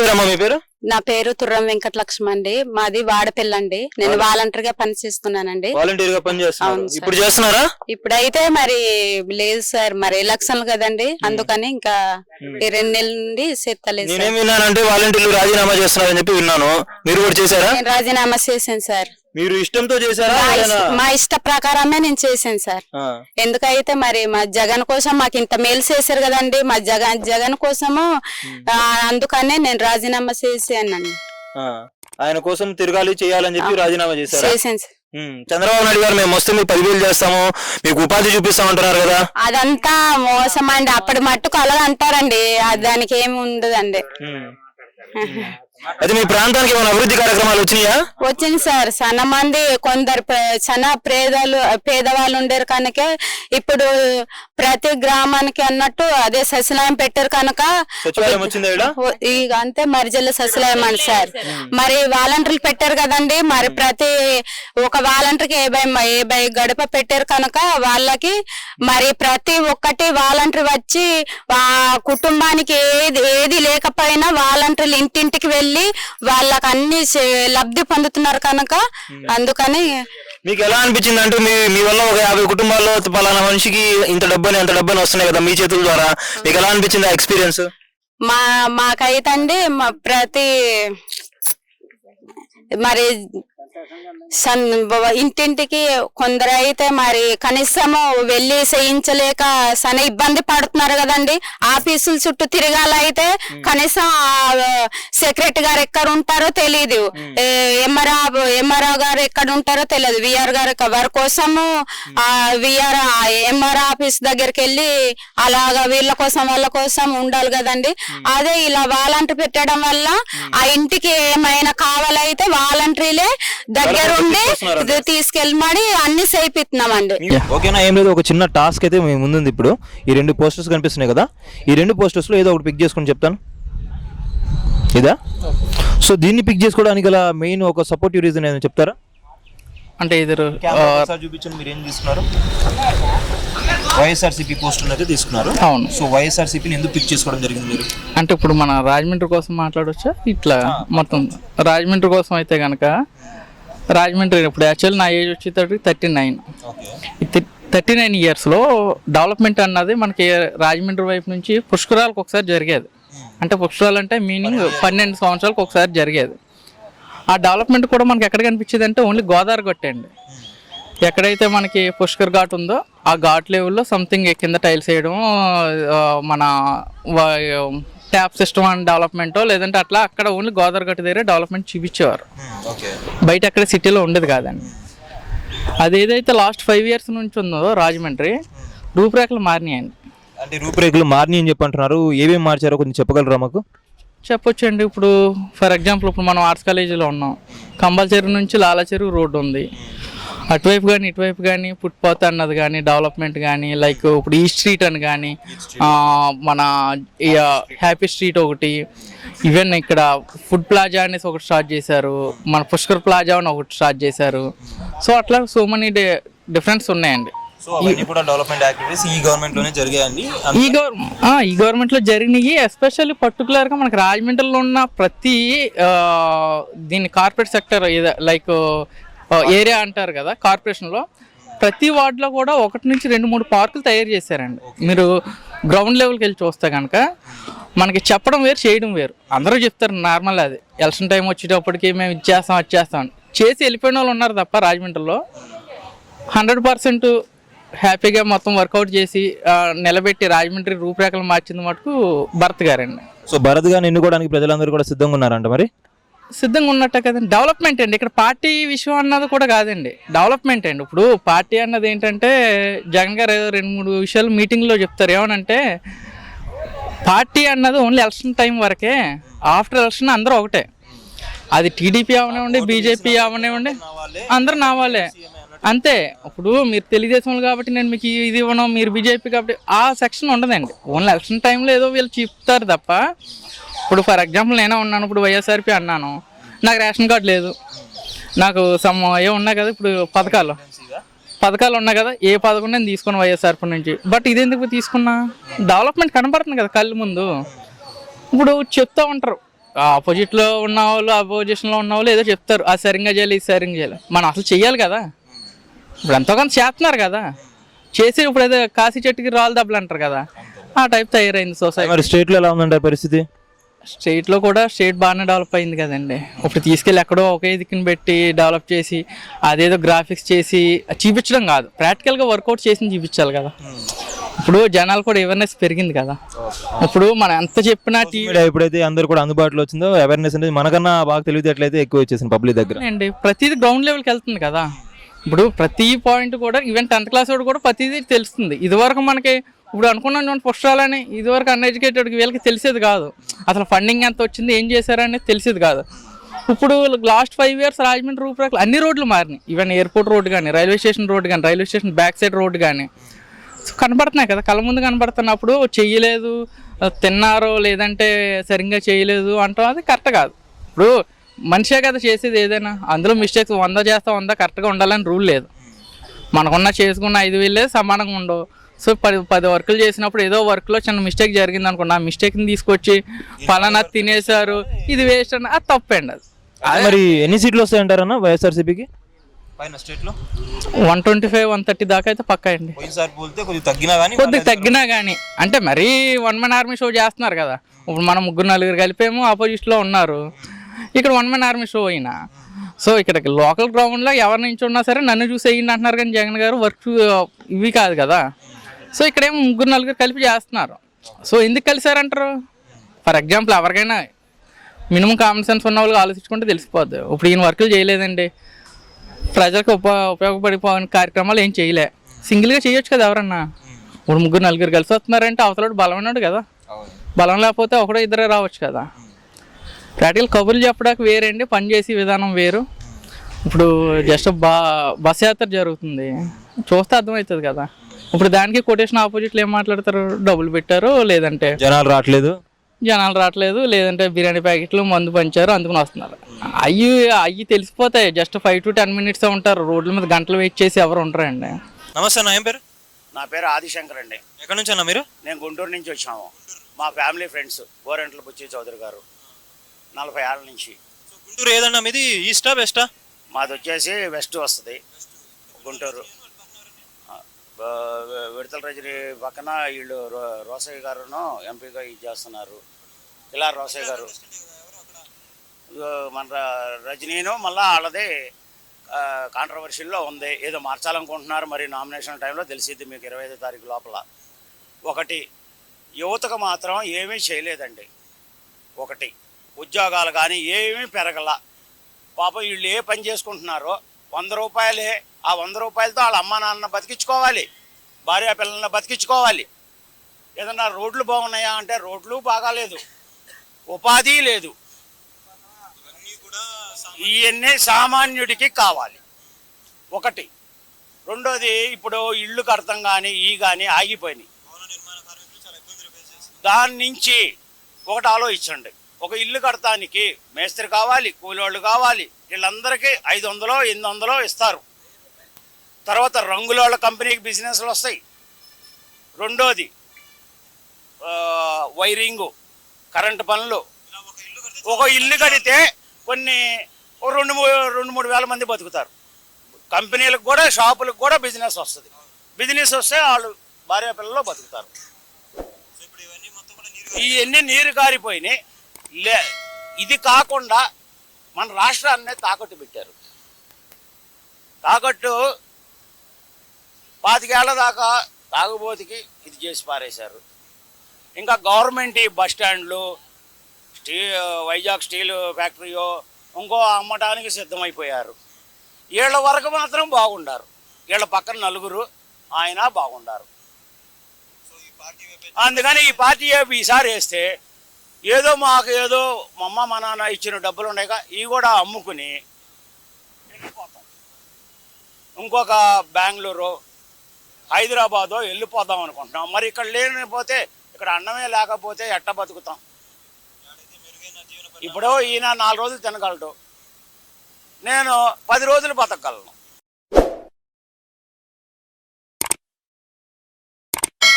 పేరమ్మా మీ పేరు? నా పేరు తుర్రం వెంకటలక్ష్మి అండి. మాది వాడపిల్లండి. నేను వాలంటీర్గా పనిచేస్తున్నానండి వాలంటీర్గా పని సార్. ఇప్పుడు చేస్తున్నారా? ఇప్పుడైతే మరి లేదు సార్. మరి ఎలక్షన్లు కదండి. అందుకని ఇంకా రెండు నెలల నుండి చేస్తలేదు నేనేం విన్నానంటే వాలంటీర్లు రాజీనామా చేస్తున్నారని చెప్పి విన్నాను. మీరు కూడా చేశారా? నేను రాజీనామా చేశాను సార్. మీరు ఇష్టంతో చేశారా మా ఏదైనా- ఇష్ట- మా ఇష్ట ప్రకారమే నేను చేశాను సార్. ఆ, ఎందుకైతే మరి మా జగన్ కోసం మాకు ఇంత మేలు చేశారు కదండి మా జగన్ జగన్ కోసము ఆ, అందుకనే నేను రాజీనామా చేశానండి ఆ. ఆయన కోసం తిరగాలి చేయాలని చెప్పి రాజీనామా చేశారా? చేశాను సార్. ఉమ్, చంద్రబాబు నాయుడు గారు మేము వస్తే మీకు పదివేలు చేస్తాము మీకు ఉపాధి చూపిస్తామంటున్నారు కదా? అదంతా మోసం అండి. అప్పటి మట్టుకు అలా అంటారండి. ఆ దానికి ఏమి ఉండదండి. ఉమ్. అయితే మీ ప్రాంతానికి ఏమైనా అభివృద్ధి కార్యక్రమాలు వచ్చినాయా? వచ్చింది సార్. చాలా మంది కొందరు చాలా పేదలు పేదవాళ్ళు ఉండేరు కనుక ఇప్పుడు ప్రతి గ్రామానికి అన్నట్టు అదే సచివాలయం పెట్టారు కనుక ఇక అంతే మరిజల్ల సచివాలయం అండి సార్. మరి వాలంటీర్లు పెట్టారు కదండి. మరి ప్రతి ఒక వాలంటీర్కి మ- యాభై గడప పెట్టారు కనుక వాళ్ళకి మరి ప్రతి ఒక్కటి వాలంటీర్ వచ్చి ఆ కుటుంబానికి ఏది ఏది లేకపోయినా వాలంటీర్లు ఇంటింటికి వెళ్ళి వాళ్ళకి అన్ని లబ్ధి పొందుతున్నారు కనుక అందుకని మీకు ఎలా అనిపించింది అంటే మీ మీ వల్ల ఒక యాభై కుటుంబాల్లో పలానా మనిషికి ఇంత డబ్బని అంత డబ్బని వస్తున్నాయి కదా మీ చేతుల ద్వారా. మీకు ఎలా అనిపించింది ఆ ఎక్స్పీరియన్స్? మా మాకైతండి మా ప్రతి మరి ఇంటింటికి కొందరు అయితే మరి కనీసము వెళ్ళి చేయించలేక సన ఇబ్బంది పడుతున్నారు కదండి. ఆఫీసుల చుట్టూ తిరగాలైతే కనీసం సెక్రటరీ గారు ఎక్కడ ఉంటారో తెలియదు ఎంఆర్ఆ ఎంఆర్ఆ గారు ఎక్కడ ఉంటారో తెలియదు విఆర్ గారు వారి కోసము ఆ విఆర్ ఎంఆర్ ఆఫీస్ దగ్గరికి వెళ్ళి అలాగా వీళ్ళ కోసం వాళ్ళ కోసం ఉండాలి కదండి. అదే ఇలా వాలంటీర్ పెట్టడం వల్ల ఆ ఇంటికి ఏమైనా కావాలైతే వాలంటీర్లే దగ్గరుండి తీసుకొస్తున్నారంట. ఇది తీసుకెళ్ళి మరి అన్ని చేయిస్తున్నామండి ఓకేనా ఏం లేదు ఒక చిన్న టాస్క్ అయితే మీ ముందుంది ఇప్పుడు. ఈ రెండు పోస్టర్స్ కనిపిస్తున్నాయి కదా ఈ రెండు పోస్టర్స్లో ఏదో ఒకటి పిక్ చేసుకొని చెప్తాను. ఇదా? సో దీన్ని పిక్ చేసుకోవడానికి గల మెయిన్ ఒక సపోర్టివ్ రీజన్ ఏదైనా చెప్తారా? అంటే ఇద్దరు చూపించండి మీరు ఏం తీసుకున్నారు? వైఎస్ఆర్సీపీ పోస్టర్ అయితే తీసుకున్నారు. అవును. సో వైఎస్ఆర్సీపీని ఎందుకు పిక్ చేసుకోవడం జరిగింది మీరు? అంటే ఇప్పుడు మన రాజమండ్రి కోసం మాట్లాడవచ్చా ఇట్లా మొత్తం రాజమండ్రి కోసం అయితే కనుక రాజమండ్రి ఇప్పుడు యాక్చువల్ నా ఏజ్ వచ్చేటప్పటికి థర్టీ నైన్ థర్టీ నైన్ ఇయర్స్లో డెవలప్మెంట్ అన్నది మనకి రాజమండ్రి వైపు నుంచి పుష్కరాలకు ఒకసారి జరిగేది. అంటే పుష్కరాలు అంటే మీనింగ్ పన్నెండు సంవత్సరాలకు ఒకసారి జరిగేది. ఆ డెవలప్మెంట్ కూడా మనకి ఎక్కడ కనిపించేది అంటే ఓన్లీ గోదావరి గట్టే అండి. ఎక్కడైతే మనకి పుష్కర్ ఘాట్ ఉందో ఆ ఘాట్ లెవెల్లో సంథింగ్ కింద టైల్స్ వేయడం మన ట్యాప్ సిస్టమ్ అండ్ డెవలప్మెంటో లేదంటే అట్లా అక్కడ ఓన్లీ గోదావరి గట్టు దగ్గర డెవలప్మెంట్ చూపించేవారు. ఓకే బయట అక్కడ సిటీలో ఉండేది కాదండి. అది ఏదైతే లాస్ట్ ఫైవ్ ఇయర్స్ నుంచి ఉందో రాజమండ్రి రూపురేఖలు మారినాయండి. అంటే రూపురేఖలు మారినాయి అని చెప్పి అంటున్నారు ఏమేమి మార్చారో కొంచెం చెప్పగలరా మాకు? చెప్పొచ్చండి. ఇప్పుడు ఫర్ ఎగ్జాంపుల్ ఇప్పుడు మనం ఆర్ట్స్ కాలేజీలో ఉన్నాం. కంపల్సరీ నుంచి లాలాచెరువు రోడ్డు ఉంది. అటువైపు కానీ ఇటువైపు కానీ ఫుట్పాత్ అన్నది కానీ డెవలప్మెంట్ కానీ లైక్ ఇప్పుడు ఈ స్ట్రీట్ అని కానీ మన హ్యాపీ స్ట్రీట్ ఒకటి ఈవెన్ ఇక్కడ ఫుడ్ ప్లాజా అనేసి ఒకటి స్టార్ట్ చేశారు మన పుష్కర్ ప్లాజా అని ఒకటి స్టార్ట్ చేశారు. సో అట్లా సో మనీ డిఫరెన్స్ ఉన్నాయండి. సో అవన్నీ కూడా డెవలప్మెంట్ యాక్టివిటీస్ ఈ గవర్నమెంట్లోనే జరిగాయండి? ఈ గవర్నమెంట్ ఈ గవర్నమెంట్లో జరిగినాయి ఎస్పెషల్లీ పర్టికులర్గా మనకి రాజమండ్రిలో ఉన్న ప్రతి ఆ, దీన్ని కార్పొరేట్ సెక్టర్ లైక్ ఏరియా అంటారు కదా కార్పొరేషన్లో. ప్రతి వార్డులో కూడా ఒకటి నుంచి రెండు మూడు పార్కులు తయారు చేశారండి. మీరు గ్రౌండ్ లెవెల్కి వెళ్ళి చూస్తే కనుక మనకి చెప్పడం వేరు చేయడం వేరు. అందరూ చెప్తారు నార్మల్ అది. ఎలక్షన్ టైం వచ్చేటప్పటికి మేము ఇచ్చేస్తాం వచ్చేస్తాం అని. చేసి వెళ్ళిపోయిన వాళ్ళు ఉన్నారు తప్ప రాజమండ్రిలో. హండ్రెడ్ పర్సెంట్ హ్యాపీగా మొత్తం వర్కౌట్ చేసి నిలబెట్టి రాజమండ్రి రూపురేఖలు మార్చింది మటుకు భరత్ గారండి. సో భరత్ గారిని ఎన్నుకోవడానికి ప్రజలందరూ కూడా సిద్ధంగా ఉన్నారంట మరి? సిద్ధంగా ఉన్నట్టే కదండి. డెవలప్మెంట్ అండి. ఇక్కడ పార్టీ విషయం అన్నది కూడా కాదండి. డెవలప్మెంట్ అండి. ఇప్పుడు పార్టీ అన్నది ఏంటంటే జగన్ గారు రెండు మూడు విషయాలు మీటింగ్లో చెప్తారు. ఏమనంటే పార్టీ అన్నది ఓన్లీ ఎలక్షన్ టైం వరకే. ఆఫ్టర్ ఎలక్షన్ అందరూ ఒకటే. అది టీడీపీ అవనివ్వండి బీజేపీ అవనివ్వండి అందరూ నా వాళ్ళే. అంతే. ఇప్పుడు మీరు తెలుగుదేశం వాళ్ళు కాబట్టి నేను మీకు ఇది ఇవ్వను మీరు బీజేపీ కాబట్టి ఆ సెక్షన్ ఉండదండి. ఓన్లీ ఎలక్షన్ టైంలో ఏదో వీళ్ళు చెప్తారు తప్ప ఇప్పుడు ఫర్ ఎగ్జాంపుల్ నేనే ఉన్నాను ఇప్పుడు వైఎస్ఆర్పి అన్నాను నాకు రేషన్ కార్డు లేదు. నాకు సమ్ ఏ ఉన్నాయి కదా ఇప్పుడు పథకాలు. పథకాలు ఉన్నాయి కదా ఏ పథకం నేను తీసుకున్నా వైఎస్ఆర్పి నుంచి. బట్ ఇది ఎందుకు తీసుకున్నా? డెవలప్మెంట్ కనపడుతుంది కదా కళ్ళు ముందు. ఇప్పుడు చెప్తా ఉంటారు. ఆపోజిట్లో ఉన్న వాళ్ళు అపోజిషన్లో ఉన్న వాళ్ళు ఏదో చెప్తారు. అది సరిగ్గా చేయాలి ఇది సరిగ్గా చేయాలి మనం అసలు చేయాలి కదా. ఇప్పుడు ఎంతో కొంత చేస్తున్నారు కదా. చేసి ఇప్పుడు ఏదో కాశీ చెట్టుకి రాళ్ళు దెబ్బలు అంటారు కదా. ఆ టైప్ తయారైంది సొసైటీ. మరి స్టేట్లో ఎలా ఉందంటే పరిస్థితి? స్టేట్లో కూడా స్టేట్ బాగానే డెవలప్ అయింది కదండి. ఇప్పుడు తీసుకెళ్ళి ఎక్కడో ఒకే దిక్కుని పెట్టి డెవలప్ చేసి అదేదో గ్రాఫిక్స్ చేసి చూపించడం కాదు. ప్రాక్టికల్గా వర్కౌట్ చేసి చూపించాలి కదా. ఇప్పుడు జనాలు కూడా అవేర్నెస్ పెరిగింది కదా. ఇప్పుడు మనం ఎంత చెప్పినా టీవీ ఎప్పుడైతే అందరూ కూడా అందుబాటులో వచ్చిందో అవేర్నెస్ అనేది మనకన్నా బాగా తెలివితేటలయితే ఎక్కువ వచ్చేసింది పబ్లిక్ దగ్గర. అండి ప్రతిదీ గ్రౌండ్ లెవెల్కి వెళ్తుంది కదా. ఇప్పుడు ప్రతి పాయింట్ కూడా ఈవెన్ టెన్త్ క్లాస్ వాడు కూడా ప్రతిదీ తెలుస్తుంది. ఇదివరకు మనకి ఇప్పుడు అనుకున్నాం చూడండి పుష్పాలని ఇదివరకు అన్ఎడ్యుకేటెడ్కి వీళ్ళకి తెలిసేది కాదు. అసలు ఫండింగ్ ఎంత వచ్చింది ఏం చేశారనేది తెలిసేది కాదు. ఇప్పుడు లాస్ట్ ఫైవ్ ఇయర్స్ రాజమండ్రి రూపురేఖలు అన్ని రోడ్లు మారినాయి. ఈవెన్ ఎయిర్పోర్ట్ రోడ్ కానీ రైల్వే స్టేషన్ రోడ్ కానీ railway station back side road కానీ సో కనబడుతున్నాయి కదా కళ్ళ ముందు కనబడుతున్నప్పుడు చెయ్యలేదు తిన్నారో లేదంటే సరిగ్గా చేయలేదు అంటాం అది కరెక్ట్ కాదు. ఇప్పుడు మనిషే కదా చేసేది ఏదైనా. అందులో మిస్టేక్స్ వంద చేస్తా వంద కరెక్ట్గా ఉండాలని రూల్ లేదు. మనకున్న చేసుకున్న ఐదు వేలే సమానంగా ఉండవు. సో పది పది వర్కులు చేసినప్పుడు ఏదో వర్క్లో చిన్న మిస్టేక్ జరిగింది అనుకోండి ఆ మిస్టేక్ని తీసుకొచ్చి పలానా తినేశారు ఇది వేస్ట్ అని అది తప్పండి అది. అదే. మరి ఎన్ని సీట్లు వస్తాయంటారన్న వైఎస్ఆర్సీపీకి? పైన స్టేట్లో one twenty five one thirty దాకా అయితే పక్కా అండి. పోయినసారి పోలితే కొద్దిగా తగ్గినా కానీ కొద్దిగా తగ్గినా కానీ అంటే మరీ వన్ మ్యాన్ ఆర్మీ షో చేస్తున్నారు కదా. ఇప్పుడు మనం ముగ్గురు నలుగురు కలిపేమో ఆపోజిట్లో ఉన్నారు. ఇక్కడ వన్ మ్యాన్ ఆర్మీ షో అయినా. సో ఇక్కడ లోకల్ గ్రౌండ్లో ఎవరి నుంచి ఉన్నా సరే నన్ను చూసి వేయండి అంటున్నారు కానీ జగన్ గారు వర్క్ ఇవి కాదు కదా. సో ఇక్కడేమో ముగ్గురు నలుగురు కలిపి చేస్తున్నారు. సో ఎందుకు కలిసారంటారు ఫర్ ఎగ్జాంపుల్ ఎవరికైనా మినిమం కామన్ సెన్స్ ఉన్న వాళ్ళు ఆలోచించుకుంటే తెలిసిపోద్ది. ఇప్పుడు ఈయన వర్కులు చేయలేదండి. ప్రజలకు ఉప ఉపయోగపడే కార్యక్రమాలు ఏం చేయలే. సింగిల్గా చేయొచ్చు కదా ఎవరన్నా? ఇప్పుడు ముగ్గురు నలుగురు కలిసి వస్తున్నారంటే అవతల బలమైనడు కదా. బలం లేకపోతే ఒకడో ఇద్దరే రావచ్చు కదా. ప్రాక్టికల్ కబుర్లు చెప్పడానికి వేరేండి పని చేసే విధానం వేరు. ఇప్పుడు జస్ట్ బా బస్ యాత్ర జరుగుతుంది. చూస్తే అర్థమవుతుంది కదా. ఇప్పుడు దానికి కొటేషన్ ఆపోజిట్లు ఏం మాట్లాడతారు? డబ్బులు పెట్టారు లేదంటే? జనాలు రావట్లేదు. జనాలు రావట్లేదు లేదంటే బిర్యానీ ప్యాకెట్లు మందు పంచారు అందుకుని వస్తున్నారు. అయ్యి అయ్యి తెలిసిపోతాయి. Just five to ten minutes ఉంటారు. రోడ్ల మీద గంటలు వెయిట్ చేసి ఎవరు ఉంటారండి నమస్తే అన్న ఏం పేరు? నా పేరు ఆదిశంకర్ అండి. ఎక్కడి నుంచి అన్న మీరు? నేను గుంటూరు నుంచి వచ్చాము. మా ఫ్యామిలీ ఫ్రెండ్స్ గోరెంట్ల బుచ్చి చౌదరి గారు. నలభై ఏళ్ళ నుంచి. గుంటూరు ఏదన్నా మీది ఈస్టా వెస్టా? మాది వచ్చేసి వెస్ట్ వస్తుంది. గుంటూరు. ఆ, విడతల రజని పక్కన వీళ్ళు రో- రోసయ్య గారును ఎంపీగా ఇది చేస్తున్నారు. ఇలా రోసయ్య గారు. ఇగో మన ర- రజనీను మళ్ళా వాళ్ళది కాంట్రవర్షియల్లో ఉంది. ఏదో మార్చాలనుకుంటున్నారు. మరి నామినేషన్ టైంలో తెలిసిద్ది మీకు ఇరవై ఐదో తారీఖు లోపల. ఒకటి యువతకు మాత్రం ఏమీ చేయలేదండి. ఒకటి ఉద్యోగాలు కానీ ఏమీ పెరగల. పాపం వీళ్ళు ఏ పని చేసుకుంటున్నారో వంద రూపాయలే ఆ వంద రూపాయలతో వాళ్ళ అమ్మ నాన్న బతికించుకోవాలి భార్య పిల్లల్ని బతికించుకోవాలి. ఏదన్నా రోడ్లు బాగున్నాయా అంటే రోడ్లు బాగాలేదు ఉపాధి లేదు. ఇవన్నీ సామాన్యుడికి కావాలి. ఒకటి. రెండోది ఇప్పుడు ఇల్లు కడతాం కానీ ఈ కానీ ఆగిపోయినాయి. దాని నుంచి ఒకటి ఆలోచించండి. ఒక ఇల్లు కడతానికి మేస్త్రి కావాలి కూలోళ్ళు కావాలి వీళ్ళందరికీ ఐదు వందలో ఎనిమిది వందలో ఇస్తారు. తర్వాత రంగులోళ్ళ కంపెనీకి బిజినెస్లు వస్తాయి. రెండోది వైరింగు కరెంటు పనులు. ఒక ఇల్లు కడితే కొన్ని రెండు రెండు మూడు వేల మంది బతుకుతారు. కంపెనీలకు కూడా షాపులకు కూడా బిజినెస్ వస్తుంది. బిజినెస్ వస్తే వాళ్ళు భార్య పిల్లలు బతుకుతారు ఇవన్నీ నీరు కారిపోయినాయి. లే ఇది కాకుండా మన రాష్ట్రాన్ని తాకట్టు పెట్టారు. తాకట్టు పాతికేళ్ళ దాకా తాగుబోతుకి ఇది చేసి పారేశారు. ఇంకా గవర్నమెంట్ ఈ బస్ స్టాండ్లు స్టీ వైజాగ్ స్టీల్ ఫ్యాక్టరీయో ఇంకో అమ్మటానికి సిద్ధమైపోయారు. వీళ్ళ వరకు మాత్రం బాగుండారు. వీళ్ళ పక్కన నలుగురు ఆయన బాగుండారు. అందుకని ఈ పార్టీ ఈసారి వేస్తే ఏదో మాకు ఏదో మా అమ్మ మా నాన్న ఇచ్చిన డబ్బులు ఉన్నాయి ఇవి కూడా అమ్ముకుని వెళ్ళిపోతాం. ఇంకొక బెంగళూరు హైదరాబాదో వెళ్ళిపోదాం అనుకుంటున్నాం. మరి ఇక్కడ లేనిపోతే ఇక్కడ అన్నమే లేకపోతే ఎట్ట బతుకుతాం? ఇప్పుడు ఈయన నాలుగు రోజులు తినగలడు. నేను పది రోజులు బతకగలను.